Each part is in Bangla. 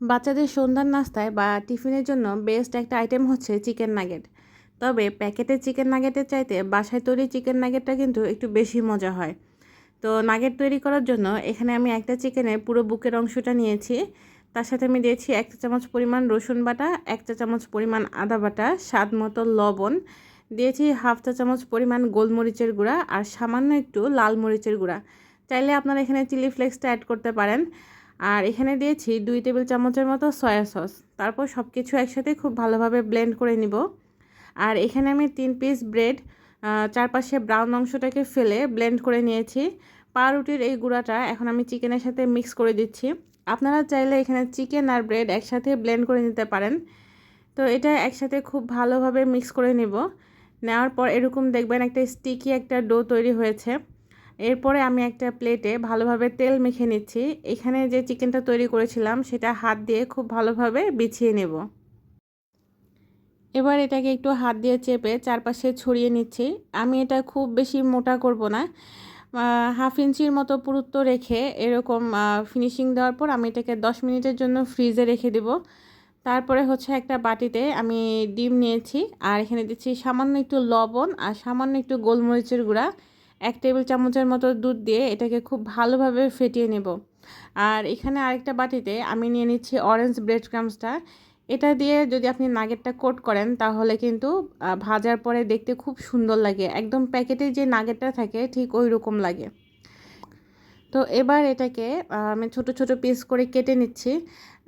বাচ্চাদের সন্ধ্যার নাস্তায় বা টিফিনের জন্য বেস্ট একটা আইটেম হচ্ছে চিকেন নাগেট তবে প্যাকেটের চিকেন নাগেটের চাইতে বাসায় তৈরি চিকেন নাগেটটা কিন্তু একটু বেশি মজা হয়। তো নাগেট তৈরি করার জন্য এখানে আমি একটা চিকেনের পুরো বুকের অংশটা নিয়েছি। তার সাথে আমি দিয়েছি এক চা চামচ পরিমাণ রসুন বাটা, এক চা চামচ পরিমাণ আদা বাটা, স্বাদ মতো লবণ। দিয়েছি হাফ চা চামচ পরিমাণ গোলমরিচের গুঁড়া আর সামান্য একটু লাল মরিচের গুঁড়া। চাইলে আপনারা এখানে চিলি ফ্লেক্সটা অ্যাড করতে পারেন। আর এখানে দিয়েছি দুই টেবিল চামচের মতো সয়া সস। তারপর সব কিছু একসাথে খুব ভালোভাবে ব্লেন্ড করে নিব। আর এখানে আমি তিন পিস ব্রেড চারপাশে ব্রাউন অংশটাকে ফেলে ব্লেন্ড করে নিয়েছি। পাউরুটির এই গুঁড়াটা এখন আমি চিকেনের সাথে মিক্স করে দিচ্ছি। আপনারা চাইলে এখানে চিকেন আর ব্রেড একসাথে ব্লেন্ড করে নিতে পারেন। তো এটা একসাথে খুব ভালোভাবে মিক্স করে নিব। নেওয়ার পর এরকম দেখবেন একটা স্টিকি একটা ডো তৈরি হয়েছে। এরপরে আমি একটা প্লেটে ভালোভাবে তেল মেখে নিচ্ছি। এখানে যে চিকেনটা তৈরি করেছিলাম, সেটা হাত দিয়ে খুব ভালোভাবে বিছিয়ে নেব। এবার এটাকে একটু হাত দিয়ে চেপে চারপাশে ছড়িয়ে নিচ্ছি। আমি এটা খুব বেশি মোটা করব না। হাফ ইঞ্চির মতো পুরুত্ব রেখে এরকম ফিনিশিং দেওয়ার পর আমি এটাকে দশ মিনিটের জন্য ফ্রিজে রেখে দেব। তারপরে হচ্ছে একটা বাটিতে আমি ডিম নিয়েছি, আর এখানে দিচ্ছি সামান্য একটু লবণ আর সামান্য একটু গোলমরিচের গুঁড়া। এক টেবিল চামচের মতো দুধ দিয়ে এটাকে খুব ভালোভাবে ফেটিয়ে নেব। আর এখানে আরেকটা বাটিতে আমি নিয়ে নিচ্ছি অরেঞ্জ ব্রেড ক্রামসটা এটা দিয়ে যদি আপনি নাগেটটা কোট করেন, তাহলে কিন্তু ভাজার পরে দেখতে খুব সুন্দর লাগে। একদম প্যাকেটে যে নাগেটটা থাকে, ঠিক ওই রকম লাগে। তো এবার এটাকে আমি ছোট ছোট পিস করে কেটে নিচ্ছি।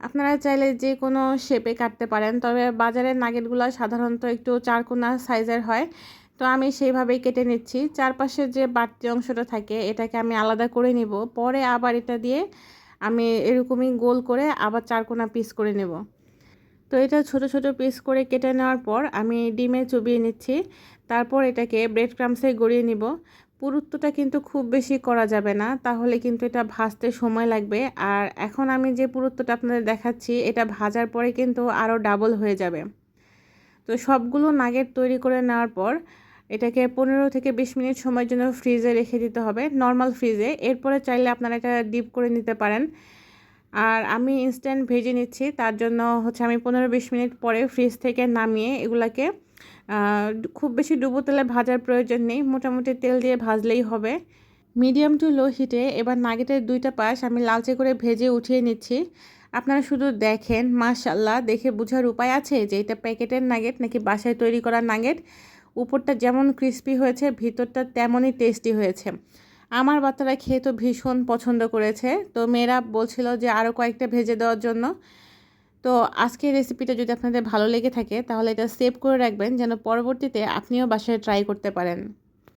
আপনারা চাইলে যে কোনো শেপে কাটতে পারেন, তবে বাজারের নাগেটগুলো সাধারণত একটু চারকোনা সাইজের হয়। তো আমি সেইভাবেই কেটে নিচ্ছি। চারপাশের যে বাড়তি অংশটা থাকে, এটাকে আমি আলাদা করে নিব। পরে আবার এটা দিয়ে আমি এরকমই গোল করে আবার চারকোনা পিস করে নেব। তো এটা ছোট ছোট পিস করে কেটে নেওয়ার পর আমি ডিমে চুবিয়ে নিচ্ছি। তারপর এটাকে ব্রেড ক্রামসে গড়িয়ে নিব। পুরুত্বটা কিন্তু খুব বেশি করা যাবে না, তাহলে কিন্তু এটা ভাজতে সময় লাগবে। আর এখন আমি যে পুরুত্বটা আপনাদের দেখাচ্ছি, এটা ভাজার পরে কিন্তু আরও ডাবল হয়ে যাবে। তো সবগুলো নাগেট তৈরি করে নেওয়ার পর এটাকে পনেরো থেকে বিশ মিনিট সময়ের জন্য ফ্রিজে রেখে দিতে হবে নর্মাল ফ্রিজে এরপরে চাইলে আপনারা এটা ডিপ করে নিতে পারেন। আর আমি ইনস্ট্যান্ট ভেজে নিচ্ছি, তার জন্য হচ্ছে আমি পনেরো বিশ মিনিট পরে ফ্রিজ থেকে নামিয়ে এগুলাকে খুব বেশি ডুবো তেলে ভাজার প্রয়োজন নেই, মোটামুটি তেল দিয়ে ভাজলেই হবে। মিডিয়াম টু লো হিটে এবার নাগেটের দুইটা পাশ আমি লালচে করে ভেজে উঠিয়ে নিচ্ছি। আপনারা শুধু দেখেন মাশাল্লাহ দেখে বোঝার উপায় আছে যে এটা প্যাকেটের নাগেট নাকি বাসায় তৈরি করা নাগেট? উপরটা যেমন ক্রিস্পি হয়েছে, ভিতরটা তেমনই টেস্টি হয়েছে। আমার বাচ্চারা খেয়ে তো ভীষণ পছন্দ করেছে। তো মেয়েরা বলছিল যে আরও কয়েকটা ভেজে দেওয়ার জন্য। তো আজকের রেসিপিটা যদি আপনাদের ভালো লেগে থাকে, তাহলে এটা সেভ করে রাখবেন, যেন পরবর্তীতে আপনিও বাসায় ট্রাই করতে পারেন।